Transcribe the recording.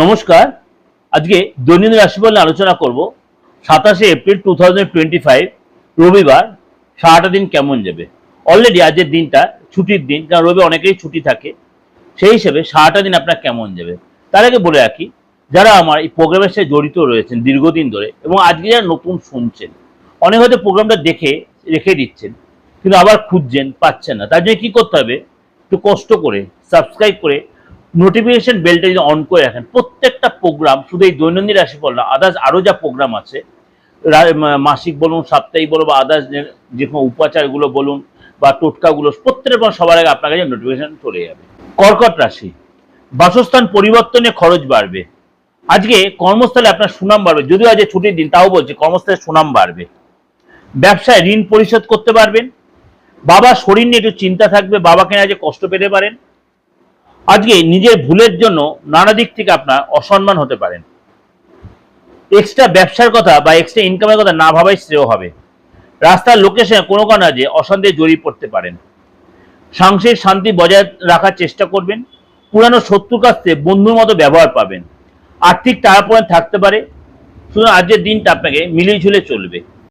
নমস্কার। আজকে দৈনন্দিন রাশিফল আলোচনা করব। সাতাশে এপ্রিল টু রবিবার। সারাটা দিন কেমন যাবে? অলরেডি আজকের দিনটা ছুটির দিন, কারণ রবি অনেকেই ছুটি থাকে। সেই হিসেবে সারাটা দিন আপনার কেমন যাবে? তার আগে বলে রাখি, যারা আমার এই প্রোগ্রামের সাথে জড়িত রয়েছেন দীর্ঘদিন ধরে এবং আজকে যারা নতুন শুনছেন, অনেক হয়তো প্রোগ্রামটা দেখে, রেখে দিচ্ছেন, কিন্তু আবার খুঁজছেন, পাচ্ছেন না। তার জন্য কী করতে হবে? একটু কষ্ট করে সাবস্ক্রাইব করে নোটিফিকেশন বেলটা যদি অন করে রাখেন, প্রত্যেকটা প্রোগ্রাম শুধু এই দৈনন্দিন রাশিফল না আদার্স আরও যা প্রোগ্রাম আছে মাসিক বলুন, সাপ্তাহিক বলুন, বা আদার্স যে কোনো উপাচারগুলো বলুন, বা টোটকাগুলো, প্রত্যেকের পর সবার আগে আপনার কাছে নোটিফিকেশন চলে যাবে। কর্কট রাশি, বাসস্থান পরিবর্তনে খরচ বাড়বে। আজকে কর্মস্থলে আপনার সুনাম বাড়বে, যদিও আজকে ছুটির দিন, তাও বলছি কর্মস্থলে সুনাম বাড়বে। ব্যবসায় ঋণ পরিশোধ করতে পারবেন, বাবার শরীর নিয়ে একটু চিন্তা থাকবে, বাবাকে আজকে কষ্ট পেতে পারেন আজকে নিজের ভুলের জন্য নানা দিক থেকে আপনার অসম্মান হতে পারেন। এক্সট্রা ব্যবসার কথা বা এক্সট্রা ইনকামের কথা না ভাবাই শ্রেয় হবে। রাস্তার লোকেশনে কোনো কোনো যে অশান্তিতে জড়িয়ে পড়তে পারেন। সাংসারিক শান্তি বজায় রাখার চেষ্টা করবেন। পুরানো শত্রুর কাছ থেকে বন্ধুর মতো ব্যবহার পাবেন। আর্থিক টানাপোড়েন থাকতে পারে। শুধু আজকের দিনটা আপনাকে মিলিয়ে ঝুলে চলবে।